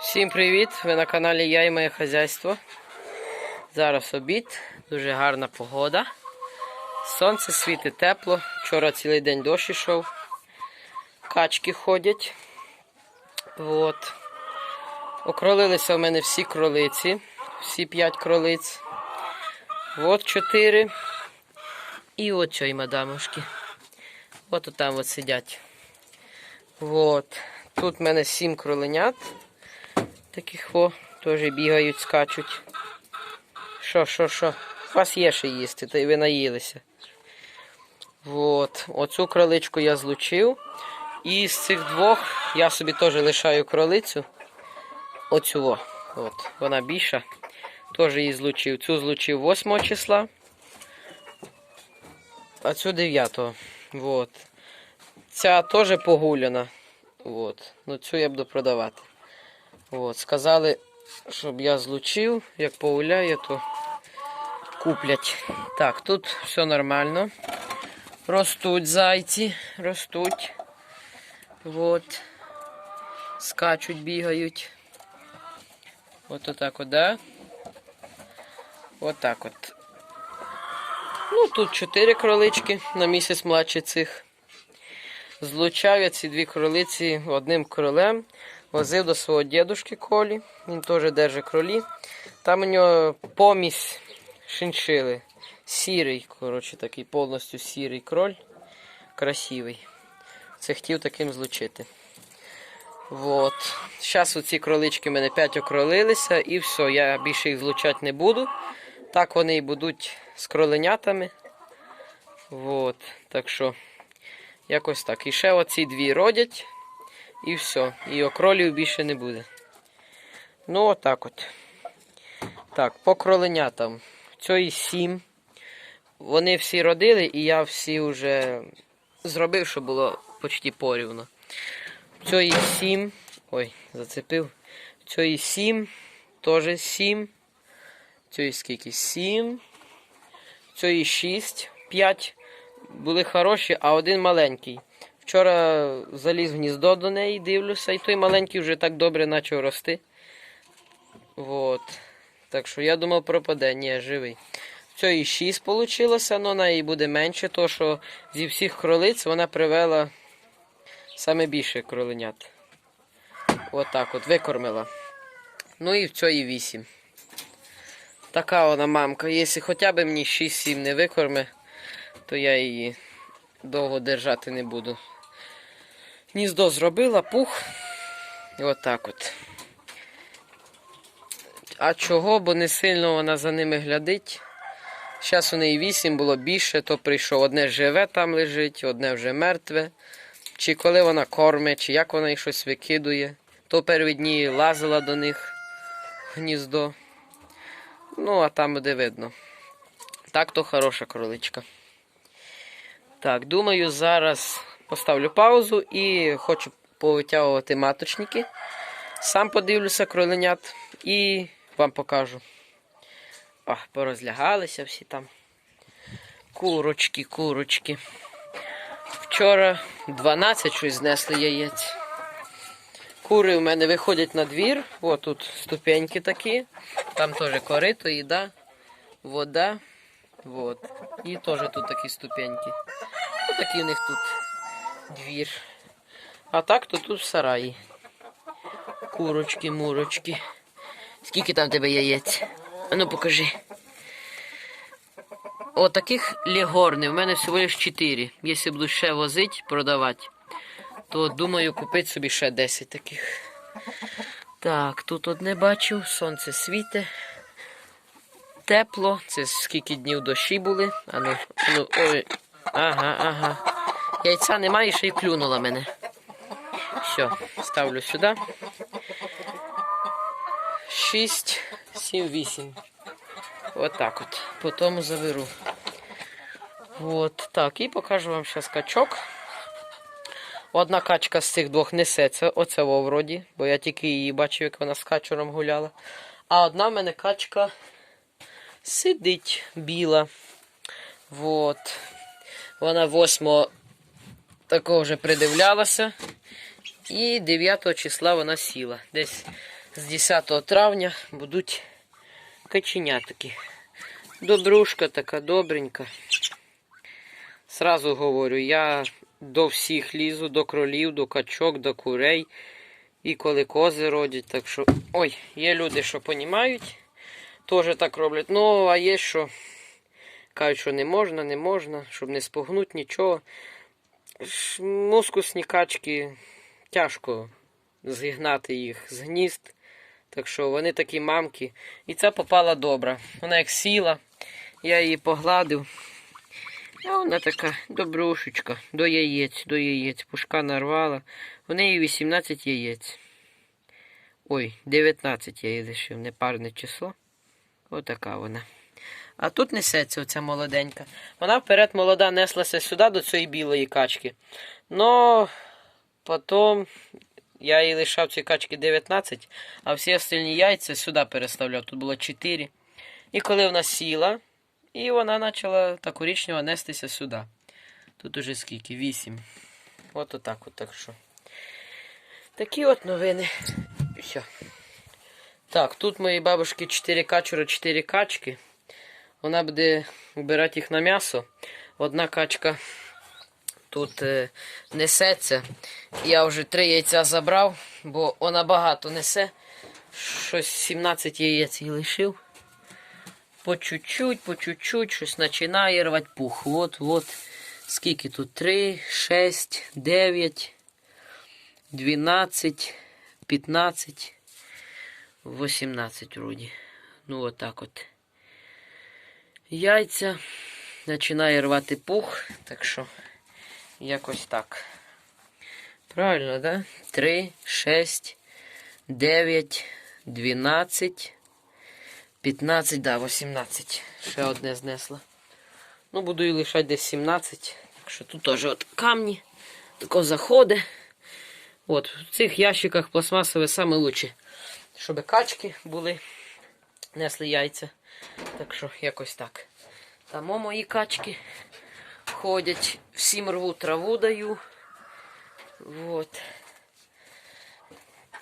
Всім привіт! Ви на каналі Я і моє хазяйство. Зараз обід, дуже гарна погода. Сонце світить тепло. Вчора цілий день дощ ішов. Качки ходять. От. Окролилися в мене всі кролиці. Всі п'ять кролиць. От чотири. І от цій мадамушки. От там от сидять. От. Тут в мене сім кроленят. Таких о, теж бігають, скачуть. Що, що, що? У вас є ще їсти, та й ви наїлися. Оцю кроличку я злучив. І з цих двох я собі теж лишаю кролицю. Оцю. о. От. Вона більша. Теж її злучив. Цю злучив 8 числа. А цю 9. От. Ця теж погуляна. От. Ну цю я буду продавати. От, сказали, щоб я злучив, як погуляє, то куплять. Так, тут все нормально. Ростуть зайці, ростуть. От. Скачуть, бігають. От отак от, да? От так от. Ну, тут чотири кролички на місяць младше цих. Злучав я ці дві кролиці одним кролем. Возив до свого дідушки Колі. Він теж держить кролі. Там у нього помість шиншили. Сірий, коротше, такий повністю сірий кроль. Красивий. Це хотів таким злучити. Вот. Зараз оці кролички в мене 5 окролилися і все, я більше їх злучати не буду. Так вони і будуть з кроленятами. Вот. Так що, якось так. І ще оці дві родять. І все. І окролів більше не буде. Ну, отак от. Так, по кроленятам. Цієї сім. Вони всі родили, і я всі вже зробив, щоб було почти порівно. Цієї сім. Ой, зацепив. Цієї сім. Теж сім. Цієї скільки? Сім. Цієї шість. П'ять були хороші, а один маленький. Вчора заліз в гніздо до неї, дивлюся, і той маленький вже так добре почав рости. Вот. Так що я думав пропаде, ні, живий. Це і 6 вийшло, але і буде менше, тому що зі всіх кролиць вона привела саме більше кроленят. Отак от, викормила. Ну і в цій 8. Така вона мамка. Якщо хоча б мені 6-7 не викорме, то я її довго держати не буду. Гніздо зробила, пух. І отак от. А чого? Бо не сильно вона за ними глядить. Зараз у неї вісім було більше, то прийшов. Одне живе там лежить, одне вже мертве. Чи коли вона кормить, чи як вона їх щось викидує. То перві дні лазила до них гніздо. Ну, а там буде видно. Так то хороша кроличка. Так, думаю, зараз поставлю паузу і хочу повитягувати маточники. Сам подивлюся кроленят і вам покажу. О, порозлягалися всі там. Курочки, курочки. Вчора 12 щось знесли яєць. Кури у мене виходять на двір. О, тут ступеньки такі. Там теж корито, їда, вода. Вот. І теж тут такі ступеньки. Ось такий у них тут двір. А так то тут в сараї. Курочки, мурочки. Скільки там тебе яєць? Ну покажи. О, таких легорни. У мене всього лиш 4. Якщо буду ще возити, продавати, то думаю купити собі ще 10 таких. Так, тут одне бачу, сонце світе. Тепло. Це скільки днів дощі були. А ну, ну, ой. Ага, ага. Яйця немає, ще й клюнула мене. Все, ставлю сюди. 6, 7, 8. Отак от. Потім заберу. От так. І покажу вам зараз качок. Одна качка з цих двох несеться, оце вроді, бо я тільки її бачив, як вона з качуром гуляла. А одна в мене качка сидить біла. Вот. Вона 8 такого вже придивлялася. І 9 числа вона сіла. Десь з 10 травня будуть каченятки. Добрушка така, добренька. Сразу говорю, я до всіх лізу, до кролів, до качок, до курей. І коли кози родять, так що. Ой, є люди, що понімають, теж так роблять. Ну, а є, що кажуть, що не можна, не можна, щоб не спугнути нічого. Мускусні качки тяжко зігнати їх з гнізд. Так що вони такі мамки. І ця попала добра. Вона як сіла, я її погладив. А вона така добрушечка, до яєць, до яєць. Пушка нарвала. У неї 18 яєць. Ой, 19 я її лишив, непарне число. Отака вона. А тут несеться оця молоденька. Вона вперед молода неслася сюди до цієї білої качки. Но потім я їй лишав ці качки 19, а всі остальні яйця сюди переставляв. Тут було 4. І коли вона сіла, і вона почала так коричнево нестися сюди. Тут уже скільки? 8. От отак от, так що. Такі от новини. Все. Так, тут моїй бабушки 4 качура, 4 качки. Вона буде вбирати їх на м'ясо. Одна качка тут е, несеться. Я вже 3 яйця забрав, бо вона багато несе. Щось 17 яєць їй лишив. По чуть-чуть, по чуть-чуть щось починає рвати пух. От, от. Скільки тут? 3, 6, 9, 12, 15, 18 вроді. Ну, отак от. Яйця. Починає рвати пух, так що якось так. Правильно, да? 3, 6, 9, 12, 15, да, 18. Ще одне знесла. Ну, буду її лишати десь 17. Так що тут теж от камні. Тако заходи. От, в цих ящиках пластмасові саме лучше. Щоб качки були, несли яйця. Так що якось так. Там мої качки ходять, всім рву траву даю. Вот.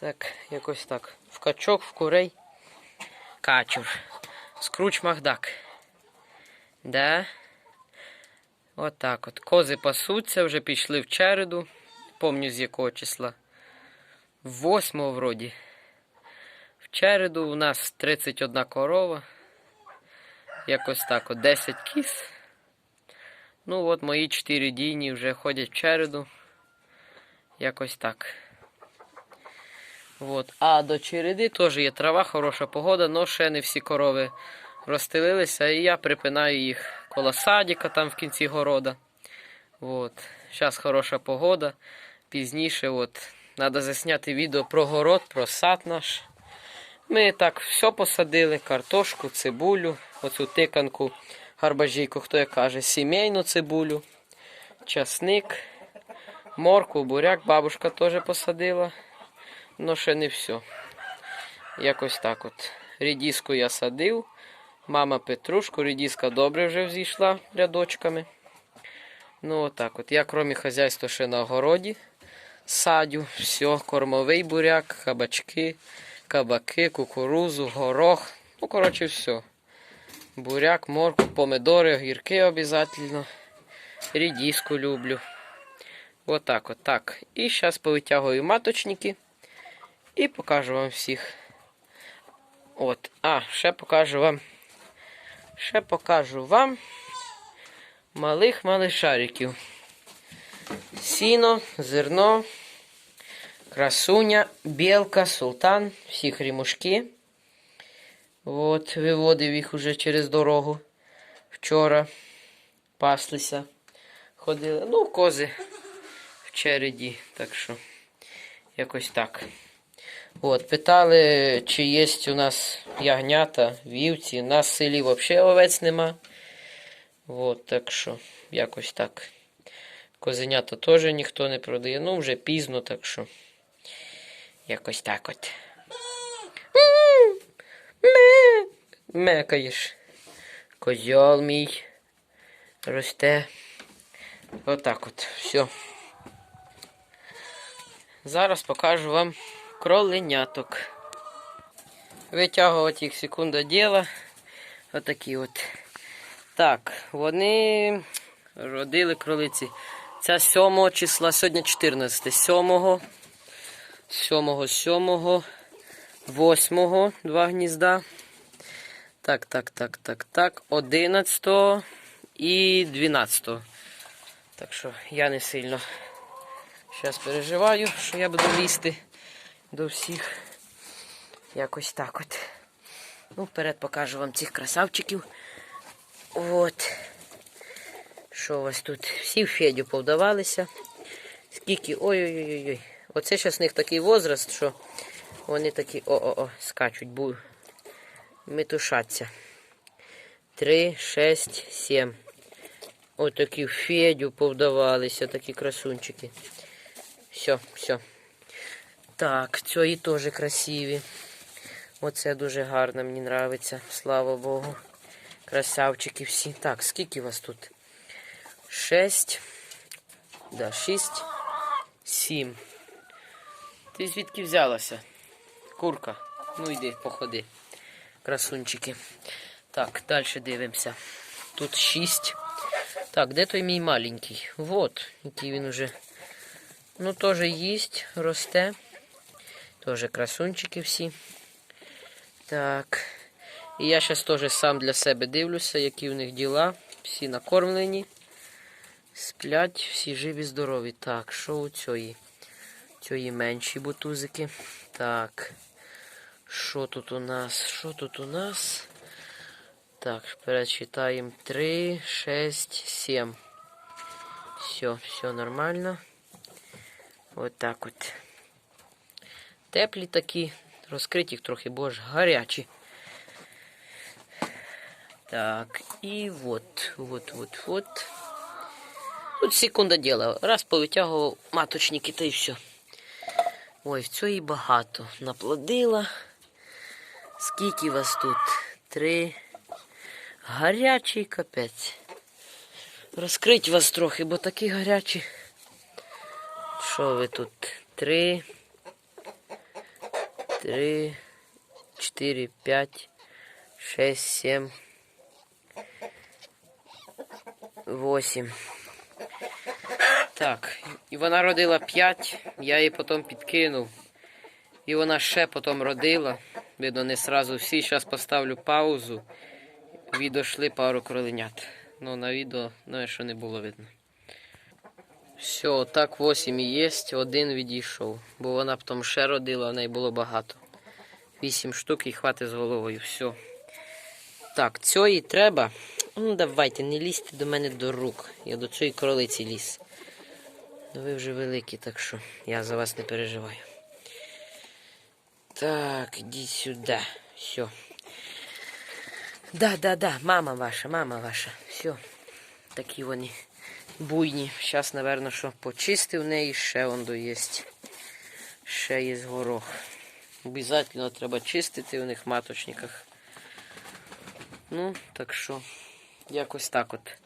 Так, якось так. В качок, в курей. Качур. Скруч Магдак. Да. Отак от. Кози пасуться, вже пішли в череду. Помню з якого числа. Восьмого вроді. В череду у нас 31 корова. Якось так от 10 кіз. Ну от мої 4 дійні вже ходять в череду. Якось так. От. А до череди теж є трава, хороша погода, але ще не всі корови розстелилися. І я припинаю їх коло садика там в кінці города. От. Зараз хороша погода. Пізніше от, треба засняти відео про город, про сад наш. Ми так все посадили: картошку, цибулю, оцю тиканку, гарбажійку, хто як каже, сімейну цибулю, часник, морку, буряк, бабушка теж посадила. Ну, ще не все. Якось так от. Рідіску я садив. Мама петрушку, рідіска добре вже взійшла рядочками. Ну, отак от. Я, крім хазяйства, ще на огороді садю. Все, кормовий буряк, кабачки, кабаки, кукурузу, горох. Ну, коротше, все. Буряк, морку, помидори, огірки обов'язково. Рідіску люблю. Отак от так. І зараз повитягую маточники. І покажу вам всіх. От. А, ще покажу вам. Ще покажу вам малих малишариків. Сіно, зерно, красуня, білка, султан, всі хрімушки. От, виводив їх уже через дорогу. Вчора паслися. Ходили. Ну, кози в череді. Так що, якось так. От, питали, чи є у нас ягнята, вівці. У нас в селі взагалі овець нема. От, так що, якось так. Козенята теж ніхто не продає. Ну, вже пізно, так що. Якось так от. Ме. Мекаєш. Козьол мій. Росте. Отак от. Все. Зараз покажу вам кроленяток. витягувати їх секунда діла. Отакі от. Так, вони родили кролиці. Ця 7 числа, сьогодні 14. 7, 7, 7, 8, два гнізда. Так, так, так, так, так. 11 і 12. Так що я не сильно зараз переживаю, що я буду лізти до всіх. Якось так от. Ну, вперед покажу вам цих красавчиків. От. Що у вас тут? Всі в Федю повдавалися. Скільки. Ой-ой-ой. Оце зараз в них такий возраст, що вони такі о-о-о, скачуть, бу. Метушаться. Три, шесть, сім. Отакі в Федю повдавалися, такі красунчики. Все, все. Так, ці теж красиві. Оце дуже гарно, мені подобається. Слава Богу. Красавчики всі. Так, скільки вас тут? Шесть. Да, шість. Сім. Ти звідки взялася? Курка. Ну йди, походи. Красунчики. Так, далі дивимося. Тут шість. Так, де той мій маленький? Вот, який він уже. Ну, теж їсть, росте. Теж красунчики всі. Так. І я зараз теж сам для себе дивлюся, які в них діла. Всі накормлені. Сплять, всі живі, здорові. Так, що у цієї? Цієї менші бутузики. Так. Що тут у нас? Що тут у нас? Так, перечитаємо 3, 6, 7. Все, все нормально. От так от. Теплі такі, розкриті трохи, бо ж гарячі. Так, і от, от, от, от. Тут секунда діла. Раз повитягував маточники та й все. Ой, в цій багато. Наплодила. Скільки вас тут? Три. Гарячий капець. Розкрить вас трохи, бо такі гарячі. Що ви тут? Три. Три, чотири, п'ять, шесть, сім. Восім. Так, і вона родила п'ять, я її потім підкинув. І вона ще потім родила. Видно, не сразу всі. Зараз поставлю паузу. Відійшли пару кроленят. Ну, на відео, ну, що не було видно. Все, так 8 і є, один відійшов. Бо вона потім ще родила, в неї було багато. 8 штук і хватить з головою. Все. Так, цієї треба. Ну, давайте, не лізьте до мене до рук. Я до цієї кролиці ліз. Ну ви вже великі, так що я за вас не переживаю. Так, іди сюди. Все. Да, да, да, мама ваша, мама ваша. Все. Такі вони буйні. Зараз, напевно, що почистив неї, ще он доїсть. Ще є горох. Обязательно треба чистити у них в маточниках. Ну, так що, якось так от.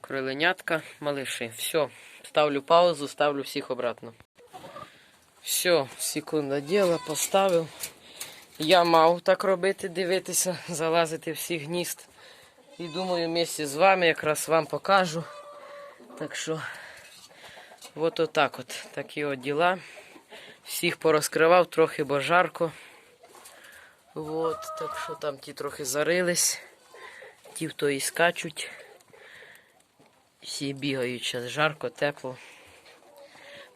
Кроленятка, малиші. Все, ставлю паузу, ставлю всіх обратно. Все, секунда діла, поставив. Я мав так робити, дивитися, залазити всі гнізд. І думаю, вместе з вами якраз вам покажу. Так що, от отак от, такі от діла. Всіх порозкривав трохи, бо жарко. От, так що там ті трохи зарились, ті в то і скачуть. Всі бігають зараз жарко, тепло.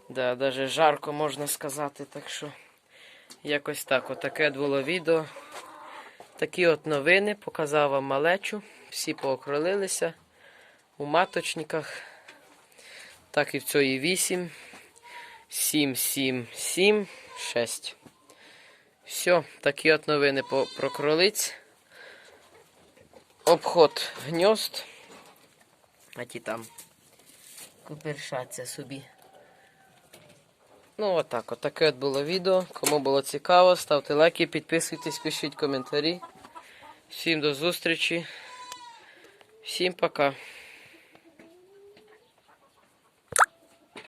Да, навіть жарко можна сказати, так що якось так. Отаке було відео. Такі от новини. Показав вам малечу. Всі поокролилися у маточниках. Так і в цій 8. 7, 7, 7, 6. Все, такі от новини про кролиць. Обход гньозд. А ті там купершаться собі. Ну, отак. От таке от було відео. Кому було цікаво, ставте лайки, підписуйтесь, пишіть коментарі. Всім до зустрічі. Всім пока.